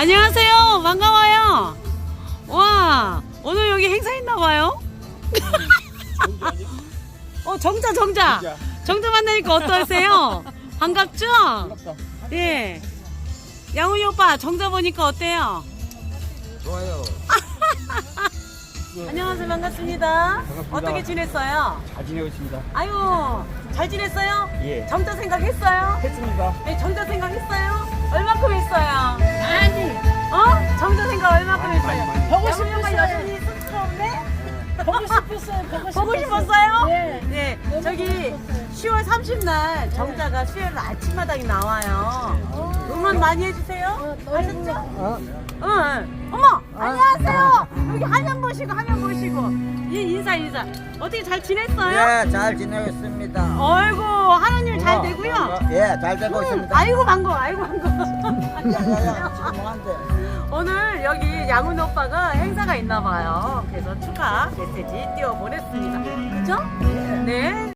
안녕하세요. 반가워요. 와, 오늘 여기 행사 있나 봐요? 어, 정자, 정자. 정자 만나니까 어떠세요? 반갑죠? 예. 양훈이 오빠, 정자 보니까 어때요? 좋아요. 안녕하세요. 반갑습니다. 반갑습니다. 어떻게 지냈어요? 잘 지내고 있습니다. 아유, 잘 지냈어요? 예. 정자 생각했어요? 했습니다. 네, 정자 생각했어요? 보고 싶었어요. 보고 보고 싶었어요? 예. 네. 너무 저기 보고 싶었어요. 10월 30날 정자가 수요일 아침마당에 나와요. 응원 많이 해주세요. 어. 아셨죠? 응. 어머, 안녕하세요. 여기 화면 보시고 화면 보시고. 예, 인사 인사. 어떻게 잘 지냈어요? 예, 잘 지내고 있습니다. 어이구, 하나님 잘 되고요. 예, 잘 되고 있습니다. 아이고 반가워, 아이고 반가워. 야 야 야, 지금 뭐한데? 오늘 여기 양훈 오빠가 행사가 있나 봐요. 그래서 축하 메시지 띄워 보냈습니다. 그죠? 네.